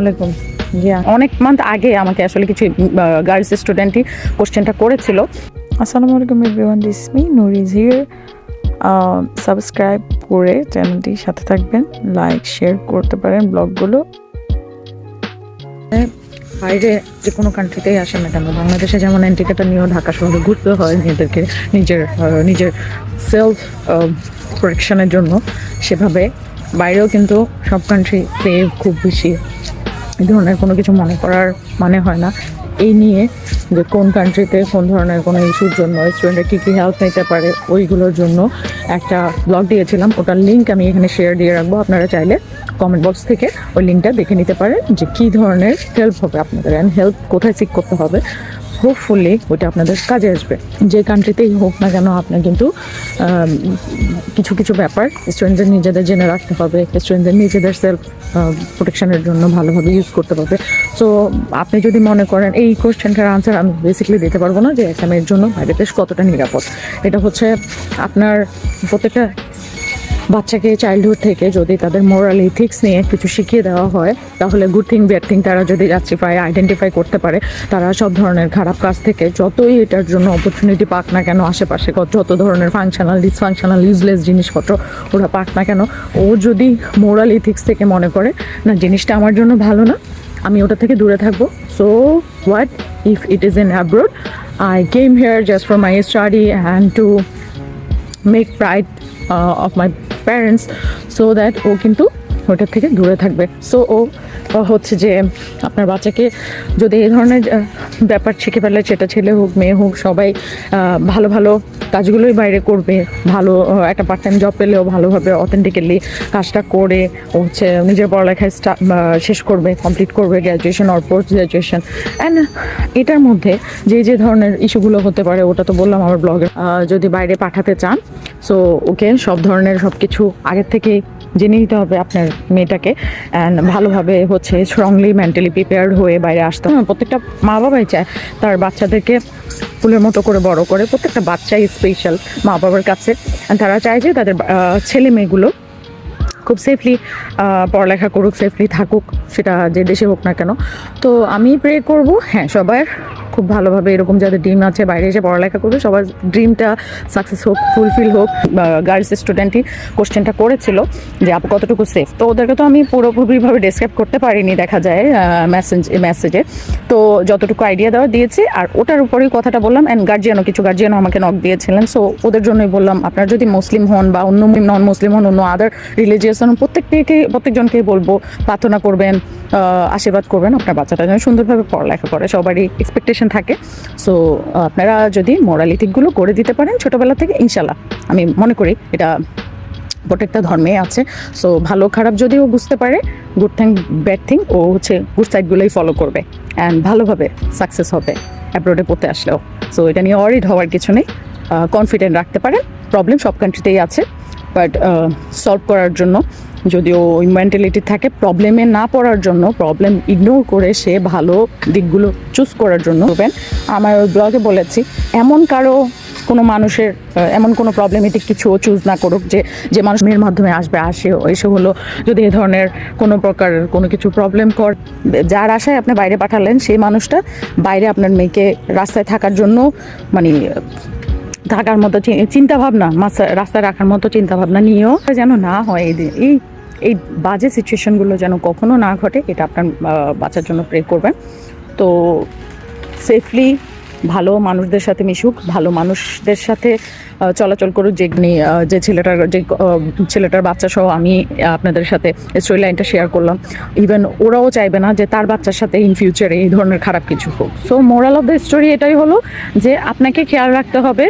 আলাইকুম। অনেক মান্থ আগে আমাকে আসলে কিছু গার্লস স্টুডেন্টই কোশ্চেনটা করেছিল। আসসালামু আলাইকুম everyone this me Noor is here subscribe করে চ্যানেলটির সাথে থাকবেন লাইক শেয়ার করতে পারেন ব্লগগুলো বাইরে যে কোনো কান্ট্রিতেই আসেন না কেন, বাংলাদেশে যেমন এন্টিকেটা নিয়েও ঢাকা শহরে ঘুরতে হয় মেয়েদেরকে নিজের নিজের সেলফ প্রোটেকশনের জন্য। সেভাবে বাইরেও কিন্তু সব কান্ট্রি সেভ খুব বেশি এই ধরনের কোনো কিছু মনে করার মানে হয় না। এই নিয়ে যে কোন কান্ট্রিতে কোন ধরনের কোনো ইস্যুর জন্য স্টুডেন্টরা কী কী হেল্প নিতে পারে, ওইগুলোর জন্য একটা ব্লগ দিয়েছিলাম। ওটার লিঙ্ক আমি এখানে শেয়ার দিয়ে রাখব। আপনারা চাইলে কমেন্ট বক্স থেকে ওই লিঙ্কটা দেখে নিতে পারেন যে কী ধরনের হেল্প হবে আপনাদের অ্যান্ড হেল্প কোথায় চেক করতে হবে। হোপফুলি ওটা আপনাদের কাজে আসবে। যে কান্ট্রিতেই হোক না কেন, আপনার কিন্তু কিছু কিছু ব্যাপার স্টুডেন্টদের নিজেদের জেনে রাখতে হবে স্টুডেন্টদের নিজেদের সেলফ প্রোটেকশনের জন্য ভালোভাবে ইউজ করতে হবে সো আপনি যদি মনে করেন এই কোশ্চেনটার আনসার আমি বেসিক্যালি দিতে পারব না যে এসএমের জন্য বাইরে দেশ কতটা নিরাপদ। এটা হচ্ছে আপনার প্রত্যেকটা বাচ্চাকে চাইল্ডহুড থেকে যদি তাদের মোরাল ইথিক্স নিয়ে কিছু শিখিয়ে দেওয়া হয়, তাহলে গুড থিং ব্যাড থিং তারা যদি জাস্টিফাই আইডেন্টিফাই করতে পারে, তারা সব ধরনের খারাপ কাজ থেকে যতই এটার জন্য অপরচুনিটি পাক না কেন, আশেপাশে যত ধরনের ফাংশনাল ডিসফাংশনাল ইউজলেস জিনিসপত্র ওরা পাক না কেন, ও যদি মোরাল ইথিক্স থেকে মনে করে, না, জিনিসটা আমার জন্য ভালো না, আমি ওটা থেকে দূরে থাকব so what if it is in abroad I came here just for my study and to make pride of my parents so that ও কিন্তু ওটার থেকে দূরে থাকবে। সো ও হচ্ছে যে আপনার বাচ্চাকে যদি এই ধরনের ব্যাপার শিখে ফেলে, সেটা ছেলে হোক, মেয়ে হোক, সবাই ভালো ভালো কাজগুলোই বাইরে করবে। ভালো একটা পার্ট টাইম জব পেলেও ভালোভাবে অথেন্টিক্যালি কাজটা করে হচ্ছে নিজের পড়ালেখায় শেষ করবে কমপ্লিট করবে graduation or post graduation and এটার মধ্যে যে যে ধরনের ইস্যুগুলো হতে পারে, ওটা তো বললাম আমার ব্লগে যদি বাইরে পাঠাতে চান সো ওকে সব ধরনের সব কিছু আগের থেকে জেনে নিতে হবে আপনার মেয়েটাকে। অ্যান্ড ভালোভাবে হচ্ছে স্ট্রংলি মেন্টালি প্রিপেয়ার্ড হয়ে বাইরে আসতে হবে। প্রত্যেকটা মা বাবাই চায় তার বাচ্চাদেরকে ফুলের মতো করে বড় করে। প্রত্যেকটা বাচ্চাই স্পেশাল মা বাবার কাছে তারা চায় যে তাদের ছেলে মেয়েগুলো খুব সেফলি পড়ালেখা করুক সেফলি থাকুক, সেটা যে দেশে হোক না কেন। তো আমি প্রে করব হ্যাঁ সবার খুব ভালোভাবে এরকম যাদের ড্রিম আছে, বাইরে এসে পড়ালেখা করবে, সবার ড্রিমটা সাকসেস হোক ফুলফিল হোক গার্লস স্টুডেন্টই কোশ্চেনটা করেছিল যে, আপু, কতটুকু সেফ তো ওদেরকে তো আমি পুরোপুরিভাবে ডিসক্রাইব করতে পারিনি, দেখা যায় মেসেজ মেসেজে তো যতটুকু আইডিয়া দেওয়া দিয়েছি, আর ওটার উপরেই কথাটা বললাম অ্যান্ড গার্জিয়ানও কিছু গার্জিয়ানও আমাকে নক দিয়েছিলেন। সো ওদের জন্যই বললাম, আপনারা যদি মুসলিম হন বা অন্য নন মুসলিম হন, অন্য আদার রিলিজিয়াস হন, প্রত্যেককে, প্রত্যেকজনকেই বলব, প্রার্থনা করবেন আশীর্বাদ করবেন, আপনার বাচ্চাটা যেন সুন্দরভাবে পড়ালেখা করে। সবারই এক্সপেকটেশন থাকে। সো আপনারা যদি মোরালিটিকগুলো করে দিতে পারেন ছোটোবেলা থেকে ইনশাল্লাহ আমি মনে করি এটা প্রত্যেকটা ধর্মে আছে। সো ভালো খারাপ যদিও বুঝতে পারে গুড থিং ব্যাড থিং ও হচ্ছে গুড সাইডগুলোই ফলো করবে। অ্যান্ড ভালোভাবে সাকসেস হবে অ্যাব্রোডে পড়তে আসলেও। সো এটা নিয়ে অরিড হওয়ার কিছু নেই। কনফিডেন্ট রাখতে পারেন। প্রবলেম সব কান্ট্রিতেই আছে। বাট সলভ করার জন্য যদিও ওই মেন্টালিটি থাকে প্রবলেমে না পড়ার জন্য প্রবলেম ইগনোর করে সে ভালো দিকগুলো চুজ করার জন্য আমার ওই ব্লগে বলেছি, এমন কারও কোনো মানুষের এমন কোনো প্রবলেমেটিক কিছু চুজ না করুক যে যে মানুষ মেয়ের মাধ্যমে আসবে, আসে এসে হলো যদি এ ধরনের কোনো প্রকার কোনো কিছু প্রবলেম কর, যার আশায় আপনি বাইরে পাঠালেন, সেই মানুষটা বাইরে আপনার মেয়েকে রাস্তায় থাকার জন্য মানে থাকার মতো চি- চিন্তা ভাবনা রাস্তায় রাখার মতো চিন্তাভাবনা নিয়েও, যেন না হয় এই এই বাজে সিচুয়েশানগুলো যেন কখনো না ঘটে, এটা আপনার বাঁচার জন্য প্রে করবেন। তো সেফলি ভালো মানুষদের সাথে মিশুক, ভালো মানুষদের সাথে চলাচল করুক যে যে ছেলেটার যে ছেলেটার বাচ্চা সহ আমি আপনাদের সাথে স্টোরি লাইনটা শেয়ার করলাম। ইভেন ওরাও চাইবে না যে তার বাচ্চার সাথে ইন ফিউচারে এই ধরনের খারাপ কিছু হোক। So moral of the story এটাই হলো যে আপনাকে খেয়াল রাখতে হবে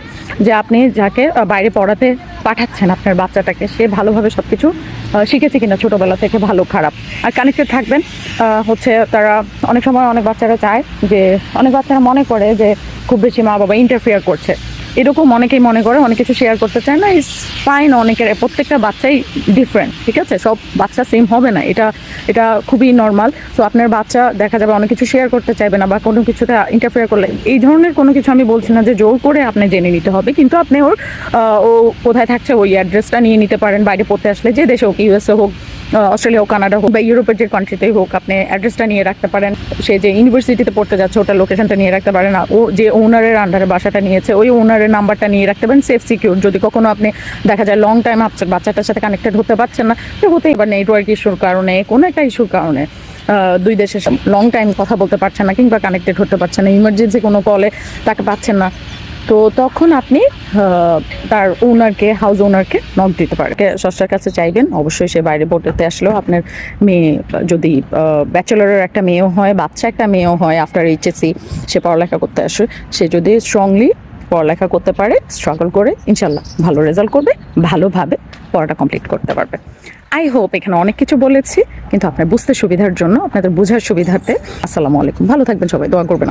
যে আপনি যাকে বাইরে পড়াতে পাঠাচ্ছেন আপনার বাচ্চাটাকে, সে ভালোভাবে সব কিছু শিখেছে কিনা ছোটোবেলা থেকে ভালো, খারাপ। আর কানেক্টেড থাকবেন হচ্ছে তারা অনেক সময় অনেক বাচ্চারা চায় যে, অনেক বাচ্চারা মনে করে যে খুব বেশি মা বাবা ইন্টারফেয়ার করছে। এরকম অনেকেই মনে করে, অনেক কিছু শেয়ার করতে চায় না ইস ফাইন অনেকের, প্রত্যেকটা বাচ্চাই ডিফারেন্ট ঠিক আছে? সব বাচ্চা সেম হবে না, এটা এটা খুবই নর্মাল সো আপনার বাচ্চা দেখা যাবে অনেক কিছু শেয়ার করতে চাইবে না বা কোনো কিছুতে ইন্টারফেয়ার করলে, এই ধরনের কোনো কিছু আমি বলছি না যে জোর করে আপনি জেনে নিতে হবে, কিন্তু আপনি ওর ও কোথায় থাকছে, ওই অ্যাড্রেসটা নিয়ে নিতে পারেন, বাইরে পড়তে আসলে যে দেশে হোক ইউএসএ হোক অস্ট্রেলিয়া হোক, কানাডা হোক বা ইউরোপের যে কান্ট্রিতেই হোক, আপনি অ্যাড্রেসটা নিয়ে রাখতে পারেন। সে যে ইউনিভার্সিটিতে পড়তে যাচ্ছে, ওটা লোকেশনটা নিয়ে রাখতে পারেন ও যে ওনারের আন্ডারে বাসাটা নিয়েছে, ওই ওনারের নাম্বারটা নিয়ে রাখতে পারেন সেফ সিকিউর যদি কখনো আপনি দেখা যায় লং টাইম আপনার বাচ্চাটার সাথে কানেক্টেড হতে পারছেন না, তো হতেই পারে নেটওয়ার্ক ইস্যুর কারণে, কোনো একটা ইস্যুর কারণে দুই দেশের লং টাইম কথা বলতে পারছেন না কিংবা কানেক্টেড হতে পারছেন না। ইমার্জেন্সি কোনো কলে তাকে পাচ্ছেন না। তো তখন আপনি তার ওনারকে হাউস ওনারকে নক দিতে পারেন। সস্তার কাছে চাইবেন, অবশ্যই সে বাইরে পড়তে আসলেও আপনার মেয়ে, যদি ব্যাচেলরের একটা মেয়েও হয়, বাচ্চা একটা মেয়েও হয় আফটার এইচএসসি সে পড়ালেখা করতে আসে, সে যদি স্ট্রংলি পড়ালেখা করতে পারে স্ট্রাগল করে, ইনশাল্লাহ ভালো রেজাল্ট করবে, ভালোভাবে পড়াটা কমপ্লিট করতে পারবে। আই হোপ এখানে অনেক কিছু বলেছি, কিন্তু আপনার বুঝতে সুবিধার জন্য, আপনাদের বোঝার সুবিধার্থে, আসসালামু আলাইকুম। ভালো থাকবেন সবাই, দোয়া করবেন